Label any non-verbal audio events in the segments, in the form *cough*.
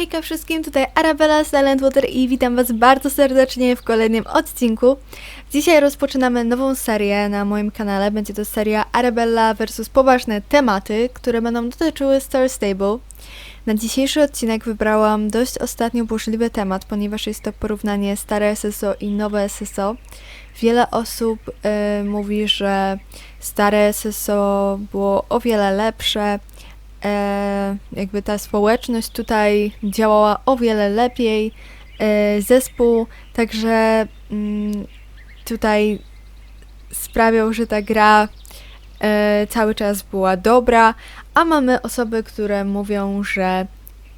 Hejka wszystkim, tutaj Arabella z Talentwater i witam Was bardzo serdecznie w kolejnym odcinku. Dzisiaj rozpoczynamy nową serię na moim kanale. Będzie to seria Arabella vs poważne tematy, które będą dotyczyły Star Stable. Na dzisiejszy odcinek wybrałam dość ostatnio burzliwy temat, ponieważ jest to porównanie stare SSO i nowe SSO. Wiele osób y, mówi, że stare SSO było o wiele lepsze, e, jakby ta społeczność tutaj działała o wiele lepiej, e, zespół, także mm, tutaj sprawiał, że ta gra e, cały czas była dobra, a mamy osoby, które mówią, że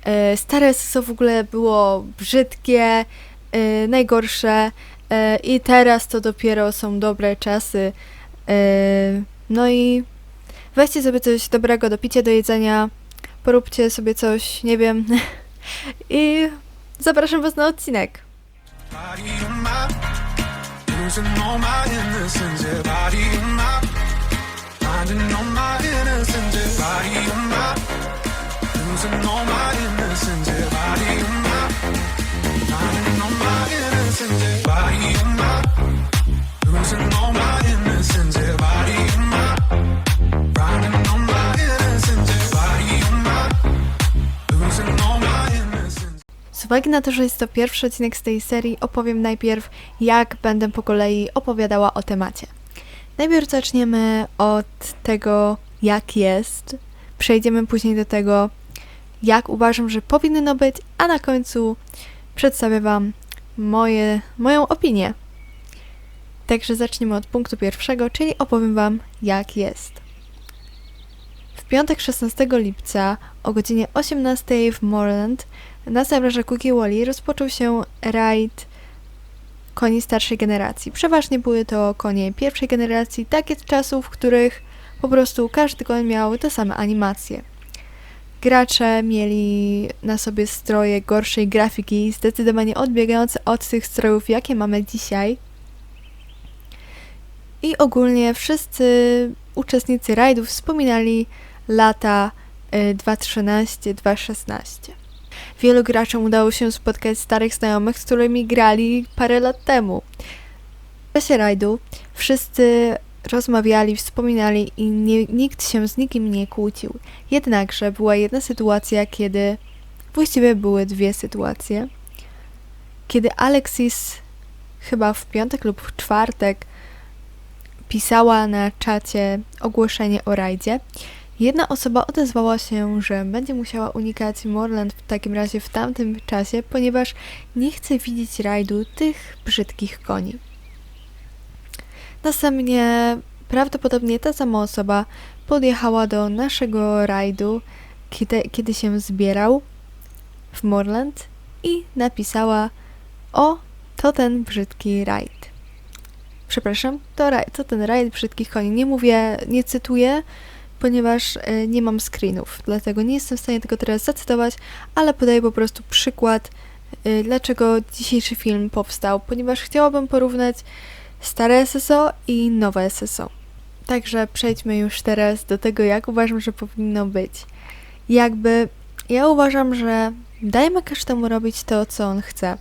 e, stare SSO w ogóle było brzydkie, e, najgorsze e, i teraz to dopiero są dobre czasy. E, no i weźcie sobie coś dobrego do picia, do jedzenia, poróbcie sobie coś, nie wiem. I zapraszam Was na odcinek. Uwagi na to, że jest to pierwszy odcinek z tej serii, opowiem najpierw, jak będę po kolei opowiadała o temacie. Najpierw zaczniemy od tego, jak jest, przejdziemy później do tego, jak uważam, że powinno być, a na końcu przedstawię Wam moje, moją opinię. Także zaczniemy od punktu pierwszego, czyli opowiem Wam, jak jest. W piątek 16 lipca o godzinie 18 w Moreland na serwerze Cookie Wally rozpoczął się rajd koni starszej generacji. Przeważnie były to konie pierwszej generacji, takie czasów, w których po prostu każdy koń miał te same animacje. Gracze mieli na sobie stroje gorszej grafiki, zdecydowanie odbiegające od tych strojów, jakie mamy dzisiaj. I ogólnie wszyscy uczestnicy rajdów wspominali lata y, 2013-2016. Wielu graczom udało się spotkać starych znajomych, z którymi grali parę lat temu. W czasie rajdu wszyscy rozmawiali, wspominali i nie, nikt się z nikim nie kłócił. Jednakże była jedna sytuacja, kiedy właściwie były dwie sytuacje. Kiedy Alexis chyba w piątek lub w czwartek pisała na czacie ogłoszenie o rajdzie, Jedna osoba odezwała się, że będzie musiała unikać Morland w takim razie w tamtym czasie, ponieważ nie chce widzieć rajdu tych brzydkich koni. Następnie prawdopodobnie ta sama osoba podjechała do naszego rajdu, kiedy, kiedy się zbierał w Morland i napisała o to ten brzydki rajd. Przepraszam, to, raj, to ten rajd brzydkich koni. Nie mówię, nie cytuję, ponieważ e, nie mam screenów, dlatego nie jestem w stanie tego teraz zacytować, ale podaję po prostu przykład, e, dlaczego dzisiejszy film powstał, ponieważ chciałabym porównać stare SSO i nowe SSO. Także przejdźmy już teraz do tego, jak uważam, że powinno być. Jakby ja uważam, że dajmy każdemu robić to, co on chce.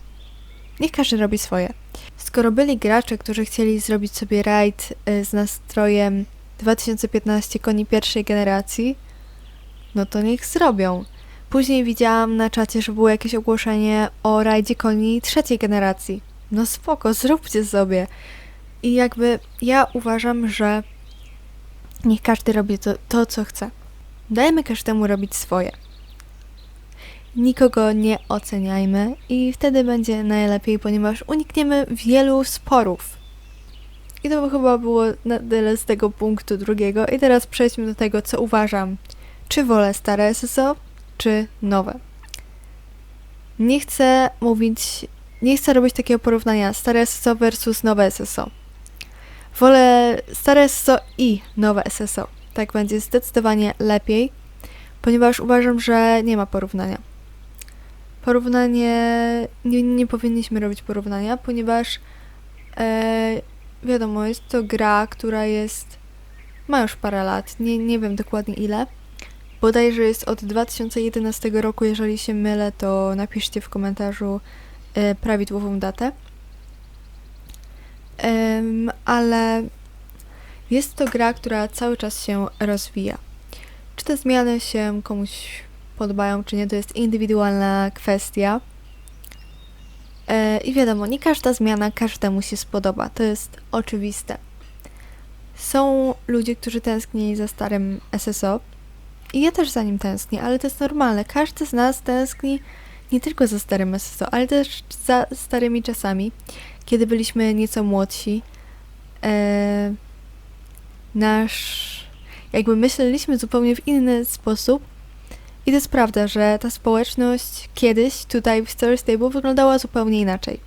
Niech każdy robi swoje. Skoro byli gracze, którzy chcieli zrobić sobie raid e, z nastrojem 2015 koni pierwszej generacji, no to niech zrobią. Później widziałam na czacie, że było jakieś ogłoszenie o rajdzie koni trzeciej generacji. No spoko, zróbcie sobie. I jakby ja uważam, że niech każdy robi to, to co chce. Dajmy każdemu robić swoje. Nikogo nie oceniajmy i wtedy będzie najlepiej, ponieważ unikniemy wielu sporów. I to chyba było na tyle z tego punktu drugiego. I teraz przejdźmy do tego, co uważam. Czy wolę stare SSO, czy nowe? Nie chcę mówić, nie chcę robić takiego porównania stare SSO versus nowe SSO. Wolę stare SSO i nowe SSO. Tak będzie zdecydowanie lepiej, ponieważ uważam, że nie ma porównania. Porównanie, nie, nie powinniśmy robić porównania, ponieważ e, wiadomo, jest to gra, która jest. ma już parę lat, nie, nie wiem dokładnie ile. bodajże jest od 2011 roku. Jeżeli się mylę, to napiszcie w komentarzu e, prawidłową datę. Ale jest to gra, która cały czas się rozwija. Czy te zmiany się komuś podobają, czy nie, to jest indywidualna kwestia. E, I wiadomo, nie każda zmiana każdemu się spodoba, to jest oczywiste. Są ludzie, którzy tęsknili za starym SSO i ja też za nim tęsknię, ale to jest normalne. Każdy z nas tęskni nie tylko za starym SSO, ale też za starymi czasami, kiedy byliśmy nieco młodsi. E, nasz. Jakby myśleliśmy zupełnie w inny sposób. I to jest prawda, że ta społeczność kiedyś tutaj w Star Stable wyglądała zupełnie inaczej.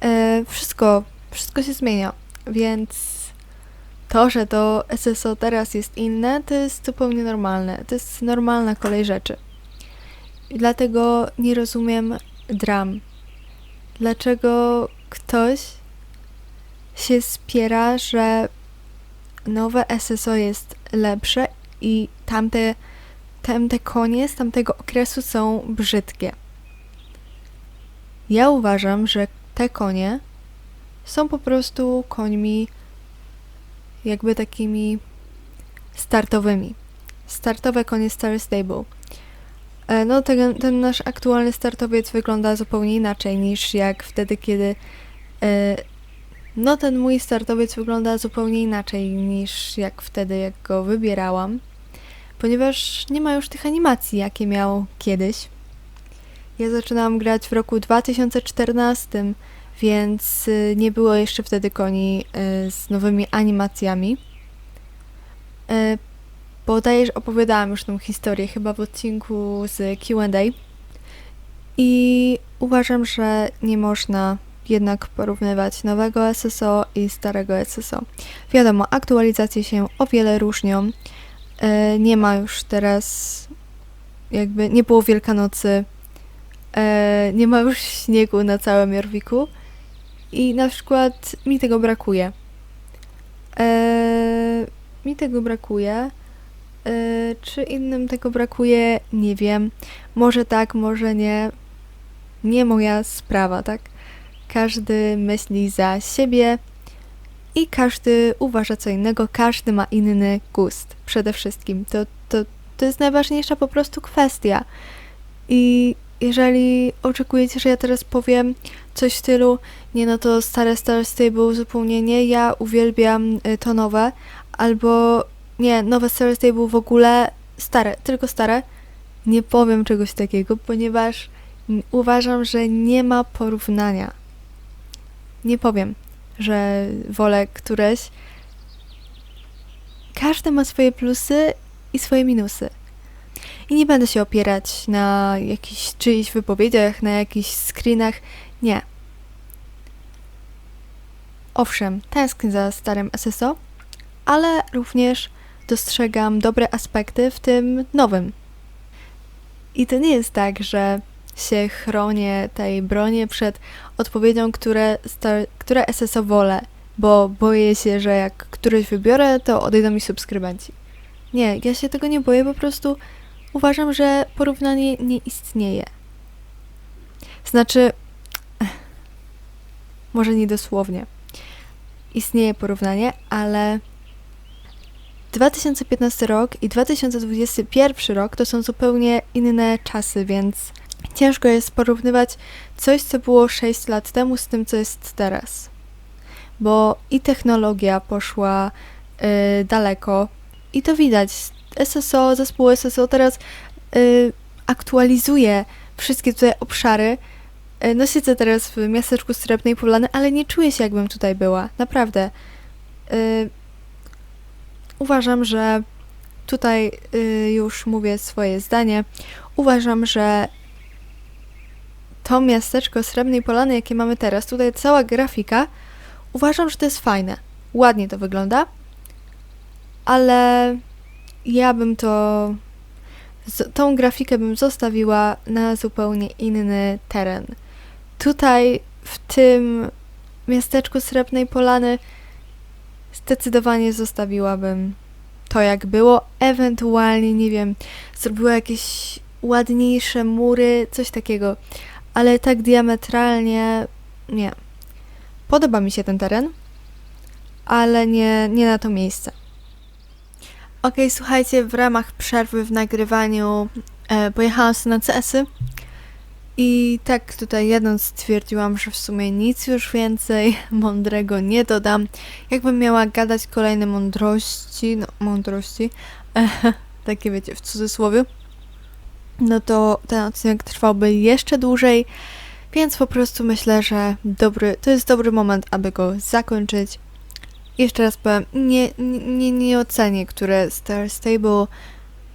E, wszystko, wszystko się zmienia, więc to, że to SSO teraz jest inne, to jest zupełnie normalne. To jest normalna kolej rzeczy. I dlatego nie rozumiem dram. Dlaczego ktoś się spiera, że nowe SSO jest lepsze i tamte, tamte konie z tamtego okresu są brzydkie. Ja uważam, że te konie są po prostu końmi jakby takimi startowymi. Startowe konie Star Stable. E, No, ten, ten nasz aktualny startowiec wygląda zupełnie inaczej niż jak wtedy, kiedy. e, No, ten mój startowiec wygląda zupełnie inaczej niż jak wtedy, jak go wybierałam, ponieważ nie ma już tych animacji, jakie miał kiedyś. Ja zaczynałam grać w roku 2014, więc y, nie było jeszcze wtedy koni y, z nowymi animacjami. Y, Bodajże opowiadałam już tą historię chyba w odcinku z Q&A. I uważam, że nie można jednak porównywać nowego SSO i starego SSO. Wiadomo, aktualizacje się o wiele różnią. E, Nie ma już teraz, jakby nie było Wielkanocy, e, nie ma już śniegu na całym Jorwiku i na przykład mi tego brakuje. E, Mi tego brakuje. E, Czy innym tego brakuje? Nie wiem. Może tak, może nie. Nie moja sprawa, tak? Każdy myśli za siebie i każdy uważa co innego, każdy ma inny gust. Przede wszystkim. To, to, to jest najważniejsza po prostu kwestia. I jeżeli oczekujecie, że ja teraz powiem coś w stylu, nie no to stare Star Stable zupełnie nie, ja uwielbiam y, to nowe, albo nie, nowe Star Stable w ogóle stare, tylko stare, nie powiem czegoś takiego, ponieważ n- uważam, że nie ma porównania. Nie powiem, że wolę któreś. Każdy ma swoje plusy i swoje minusy. I nie będę się opierać na jakichś czyichś wypowiedziach, na jakichś screenach. Nie. Owszem, tęsknię za starym SSO, ale również dostrzegam dobre aspekty w tym nowym. I to nie jest tak, że się chronię tej bronię przed odpowiedzią, które, które SSO wolę, bo boję się, że jak któryś wybiorę, to odejdą mi subskrybenci. Nie, ja się tego nie boję, po prostu uważam, że porównanie nie istnieje. Znaczy, może nie dosłownie. Istnieje porównanie, ale 2015 rok i 2021 rok to są zupełnie inne czasy, więc ciężko jest porównywać coś, co było 6 lat temu z tym, co jest teraz. Bo i technologia poszła y, daleko i to widać. SSO, zespół SSO teraz y, aktualizuje wszystkie tutaj obszary. Y, No siedzę teraz w miasteczku Srebrnej Polany, ale nie czuję się jakbym tutaj była. Naprawdę. Y, Uważam, że tutaj y, już mówię swoje zdanie. Uważam, że to miasteczko Srebrnej Polany, jakie mamy teraz, tutaj cała grafika, uważam, że to jest fajne. Ładnie to wygląda, ale ja bym to. Tą grafikę bym zostawiła na zupełnie inny teren. Tutaj, w tym miasteczku Srebrnej Polany, zdecydowanie zostawiłabym to jak było, ewentualnie, nie wiem, zrobiła jakieś ładniejsze mury, coś takiego, ale tak diametralnie nie. Podoba mi się ten teren, ale nie, nie na to miejsce. Okej, słuchajcie, w ramach przerwy w nagrywaniu e, pojechałam sobie na CS-y i tak tutaj jedną stwierdziłam, że w sumie nic już więcej *laughs* mądrego nie dodam. Jakbym miała gadać kolejne mądrości, no mądrości, e, *laughs* takie wiecie, w cudzysłowie, no to ten odcinek trwałby jeszcze dłużej, więc po prostu myślę, że dobry, to jest dobry moment, aby go zakończyć. Jeszcze raz powiem, nie, nie, nie ocenię, które Star Stable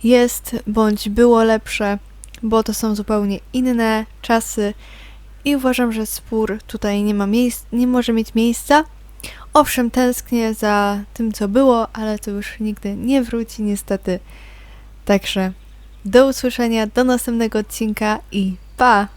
jest bądź było lepsze, bo to są zupełnie inne czasy i uważam, że spór tutaj nie ma miejsc, nie może mieć miejsca. Owszem, tęsknię za tym, co było, ale to już nigdy nie wróci, niestety. Także do usłyszenia, do następnego odcinka i pa!